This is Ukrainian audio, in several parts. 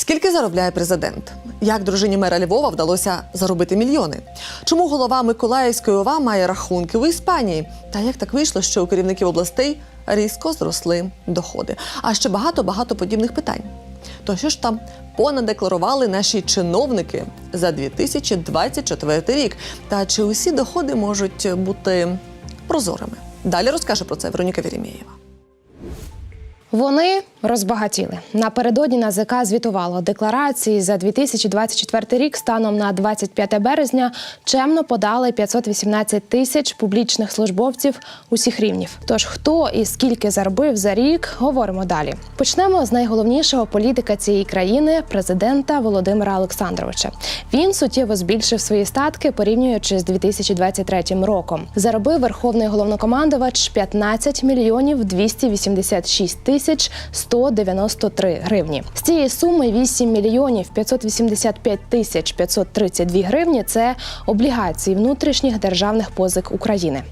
Скільки заробляє президент? Як дружині мера Львова вдалося заробити мільйони? Чому голова Миколаївської ОВА має рахунки в Іспанії? Та як так вийшло, що у керівників областей різко зросли доходи? А ще багато багато подібних питань. То що ж там понадекларували наші чиновники за 2024 рік? Та чи усі доходи можуть бути прозорими? Далі розкаже про це Вероніка Вірімєєва. Вони розбагатіли. Напередодні НАЗК звітувало декларації за 2024 рік станом на 25 березня чемно подали 518 тисяч публічних службовців усіх рівнів. Тож хто і скільки заробив за рік, говоримо далі. Почнемо з найголовнішого політика цієї країни президента Володимира Олександровича. Він суттєво збільшив свої статки, порівнюючи з 2023 роком. Заробив верховний головнокомандувач 15 мільйонів 286 тисяч 193 гривні. З цієї суми 8 мільйонів 585 тисяч 532 гривні це облігації внутрішніх державних позик України.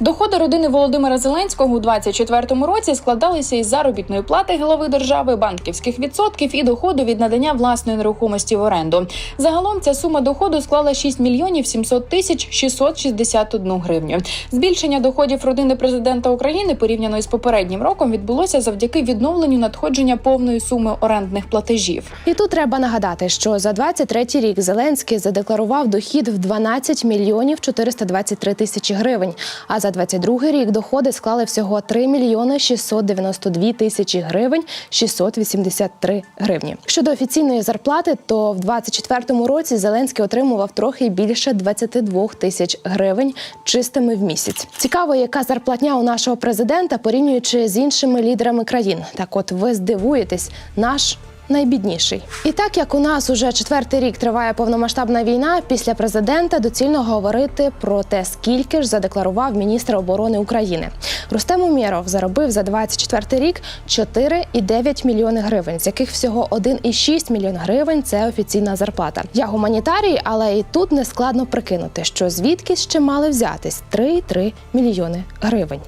Доходи родини Володимира Зеленського у 2024 році складалися із заробітної плати голови держави, банківських відсотків і доходу від надання власної нерухомості в оренду. Загалом ця сума доходу склала 6 мільйонів 700 тисяч 661 гривню. Збільшення доходів родини президента України порівняно із попереднім роком відбулося завдяки відновленню надходження повної суми орендних платежів. І тут треба нагадати, що за 23 рік Зеленський задекларував дохід в 12 мільйонів 423 тисячі гривень. А за 22 рік доходи склали всього 3 мільйони 692 тисячі гривень 683 гривні. Щодо офіційної зарплати, то в 24 році Зеленський отримував трохи більше 22 тисяч гривень чистими в місяць. Цікаво, яка зарплатня у нашого президента порівнюючи з іншими лідерами країн. Так, от ви здивуєтесь, наш найбідніший. І так як у нас уже четвертий рік триває повномасштабна війна, після президента доцільно говорити про те, скільки ж задекларував міністр оборони України. Рустем Умєров заробив за 24 рік 4,9 мільйони гривень, з яких всього 1,6 мільйон гривень це офіційна зарплата. Я гуманітарій, але і тут не складно прикинути, що звідки ще мали взятись 3,3 мільйони гривень.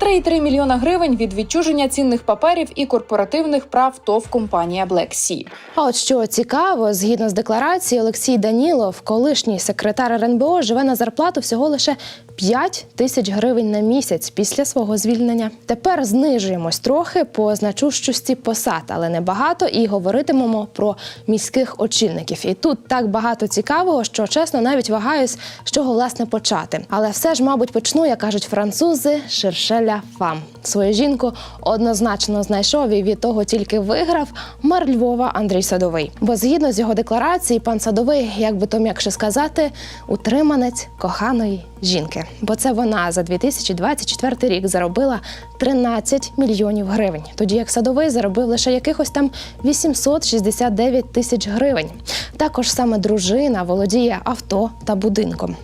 3,3 мільйона гривень від відчуження цінних паперів і корпоративних прав ТОВ компанія Black Sea. А от що цікаво, згідно з декларацією, Олексій Данілов, колишній секретар РНБО, живе на зарплату всього лише 5 тисяч гривень на місяць після свого звільнення. Тепер знижуємось трохи по значущості посад, але не багато, і говоритимемо про міських очільників. І тут так багато цікавого, що чесно навіть вагаюсь, з чого власне почати. Але все ж, мабуть, почну, як кажуть французи, шершеля фам. Свою жінку однозначно знайшов і від того тільки виграв мер Львова Андрій Садовий. Бо згідно з його декларації, пан Садовий, як би то м'якше сказати, утриманець коханої жінки. Бо це вона за 2024 рік заробила 13 мільйонів гривень, тоді як садовий заробив лише якихось там 869 тисяч гривень. Також саме дружина володіє авто та будинком.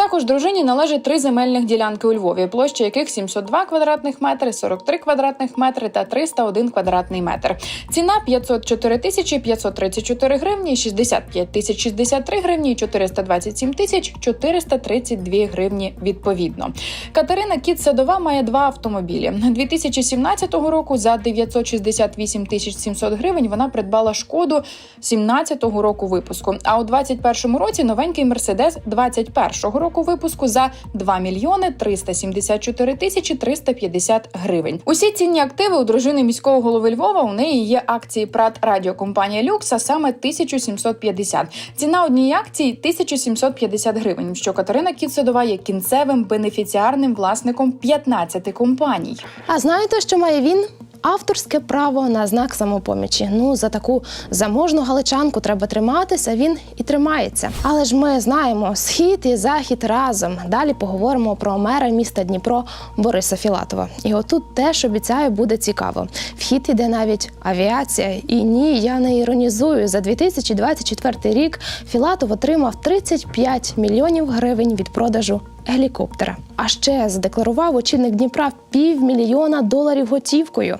Також дружині належать три земельних ділянки у Львові, площа яких 702 квадратних метри, 43 квадратних метри та 301 квадратний метр. Ціна 504 тисячі 534 гривні, 65 тисяч 63 гривні і 427 тисяч 432 гривні відповідно. Катерина Кіт Садова має два автомобілі. 2017 року за 968 тисяч 700 гривень вона придбала шкоду 17-го року випуску. А у 21-му році новенький мерседес 21-го року випуску за 2 мільйони 374 тисячі 350 гривень. Усі цінні активи у дружини міського голови Львова. У неї є акції Прат Радіокомпанія Люкс, а саме 1750. Ціна однієї акції 1750 гривень. Що Катерина Кіцедова є кінцевим бенефіціарним власником 15 компаній. А знаєте, що має він? Авторське право на знак самопомічі. Ну за таку заможну галичанку треба триматися. Він і тримається. Але ж ми знаємо схід і захід разом. Далі поговоримо про мера міста Дніпро Бориса Філатова. І отут теж обіцяю буде цікаво. Вхід іде навіть авіація. І ні, я не іронізую. За 2024 рік Філатов отримав 35 мільйонів гривень від продажу гелікоптера. А ще задекларував очільник Дніпра півмільйона доларів готівкою.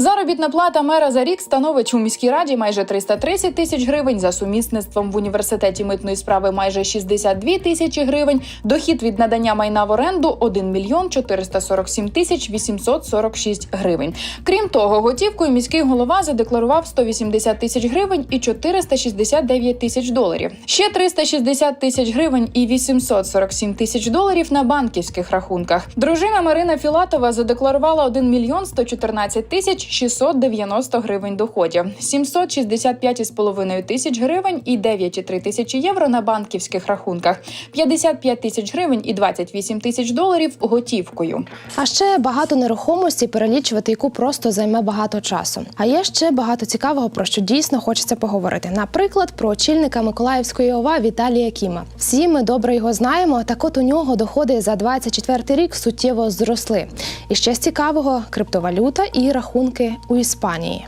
Заробітна плата мера за рік становить у міській раді майже 330 тисяч гривень. За сумісництвом в університеті митної справи майже 62 тисячі гривень. Дохід від надання майна в оренду 1 мільйон 447 тисяч 846 гривень. Крім того, готівкою міський голова задекларував 180 тисяч гривень і 469 тисяч доларів. Ще 360 тисяч гривень і 847 тисяч доларів на банківських рахунках. Дружина Марина Філатова задекларувала 1 мільйон 114 тисяч 690 гривень доходів, 765,5 тисяч гривень і 9,3 тисячі євро на банківських рахунках, 55 тисяч гривень і 28 тисяч доларів готівкою. А ще багато нерухомості перелічувати, яку просто займе багато часу. А є ще багато цікавого, про що дійсно хочеться поговорити. Наприклад, про очільника Миколаївської ОВА Віталія Кіма. Всі ми добре його знаємо. Так от у нього доходи за 24 рік суттєво зросли. І ще з цікавого криптовалюта і рахунки у Іспанії.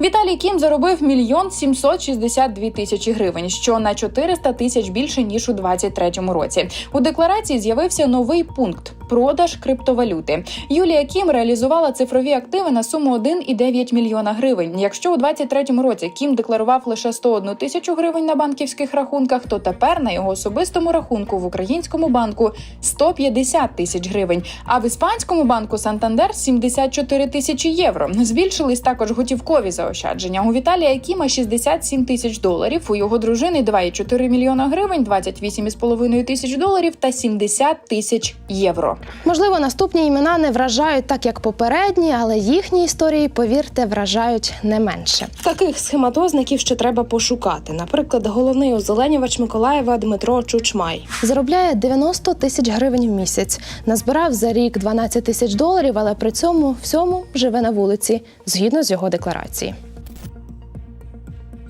Віталій Кім заробив мільйон 762 тисячі гривень, що на 400 тисяч більше ніж у 2023 році. У декларації з'явився новий пункт продаж криптовалюти. Юлія Кім реалізувала цифрові активи на суму 1,9 мільйона гривень. Якщо у 2023 році Кім декларував лише 101 тисячу гривень на банківських рахунках, то тепер на його особистому рахунку в українському банку 150 тисяч гривень, а в іспанському банку Сантандер 74 тисячі євро. Збільшились також готівкові заощадження. У Віталія Кіма 67 тисяч доларів. У його дружини 2,4 мільйона гривень, 28,5 тисяч доларів та 70 тисяч євро. Можливо, наступні імена не вражають так, як попередні, але їхні історії, повірте, вражають не менше. Таких схематозників ще треба пошукати. Наприклад, головний озеленювач Миколаєва Дмитро Чучмай заробляє 90 тисяч гривень в місяць. Назбирав за рік 12 тисяч доларів, але при цьому всьому живе на вулиці, згідно з його декларації.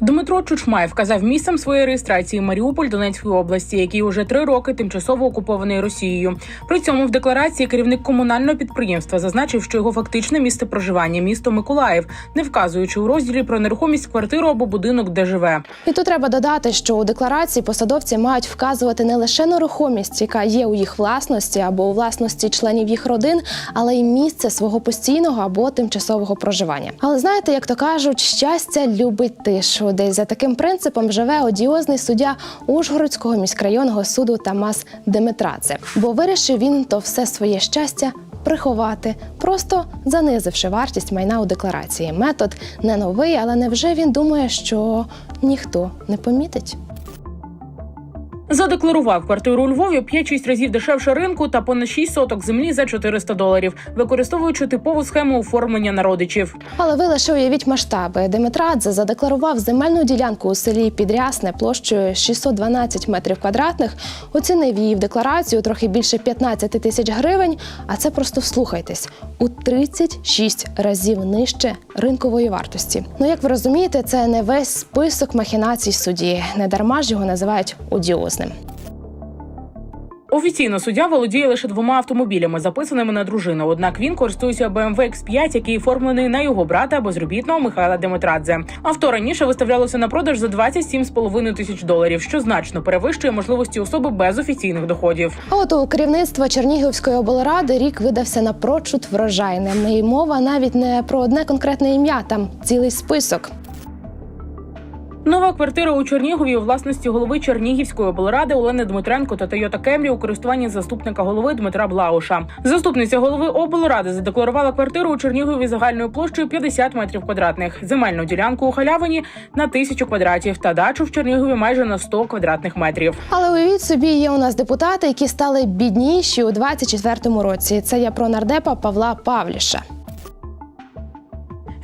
Дмитро Чучмай вказав місцем своєї реєстрації Маріуполь Донецької області, який уже три роки тимчасово окупований Росією. При цьому в декларації керівник комунального підприємства зазначив, що його фактичне місце проживання місто Миколаїв, не вказуючи у розділі про нерухомість квартиру або будинок, де живе. І тут треба додати, що у декларації посадовці мають вказувати не лише нерухомість, яка є у їх власності або у власності членів їх родин, але й місце свого постійного або тимчасового проживання. Але знаєте, як то кажуть, щастя любить тишу. Десь за таким принципом живе одіозний суддя Ужгородського міськрайонного суду Тамас Демитрадзе. Бо вирішив він то все своє щастя приховати, просто занизивши вартість майна у декларації. Метод не новий, але невже він думає, що ніхто не помітить? Задекларував квартиру у Львові 5-6 разів дешевше ринку та понад 6 соток землі за 400 доларів, використовуючи типову схему оформлення на родичів. Але ви лише уявіть масштаби. Димитрадзе задекларував земельну ділянку у селі Підрясне площею 612 метрів квадратних, оцінив її в декларацію трохи більше 15 тисяч гривень. А це просто вслухайтесь у 36 разів нижче ринкової вартості. Ну як ви розумієте, це не весь список махінацій судді. Не дарма ж його називають одіозним. Офіційно суддя володіє лише двома автомобілями, записаними на дружину. Однак він користується BMW X5, який оформлений на його брата безробітного Михайла Демитрадзе. Авто раніше виставлялося на продаж за 27,5 тисяч доларів, що значно перевищує можливості особи без офіційних доходів. А от у керівництва Чернігівської облради рік видався напрочуд врожайним. І мова навіть не про одне конкретне ім'я, там цілий список. Нова квартира у Чернігові у власності голови Чернігівської облради Олени Дмитренко та Тойота Кемрі у користуванні заступника голови Дмитра Блауша. Заступниця голови облради задекларувала квартиру у Чернігові загальною площею 50 метрів квадратних, земельну ділянку у халявині на тисячу квадратів та дачу в Чернігові майже на 100 квадратних метрів. Але уявіть собі, є у нас депутати, які стали бідніші у 24-му році. Це я про нардепа Павла Павліша.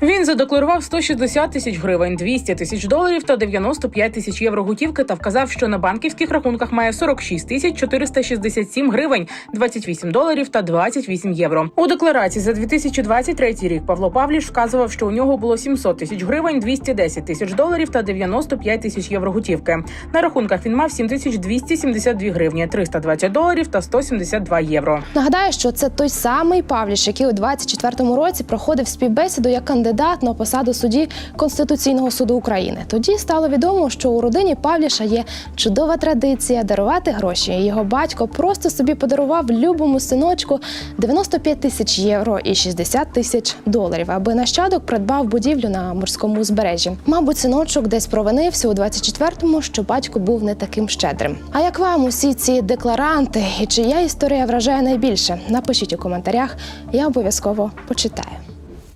Він задекларував 160 тисяч гривень, 200 тисяч доларів та 95 тисяч євро готівки та вказав, що на банківських рахунках має 46 тисяч 467 гривень, 28 доларів та 28 євро. У декларації за 2023 рік Павло Павліш вказував, що у нього було 700 тисяч гривень, 210 тисяч доларів та 95 тисяч євро готівки. На рахунках він мав 7272 гривні, 320 доларів та 172 євро. Нагадаю, що це той самий Павліш, який у 24-му році проходив співбесіду як кандидат кандидат на посаду судді Конституційного суду України. Тоді стало відомо, що у родині Павліша є чудова традиція дарувати гроші. Його батько просто собі подарував любому синочку 95 тисяч євро і 60 тисяч доларів, аби нащадок придбав будівлю на морському узбережжі. Мабуть, синочок десь провинився у 24-му, що батько був не таким щедрим. А як вам усі ці декларанти і чия історія вражає найбільше? Напишіть у коментарях, я обов'язково почитаю.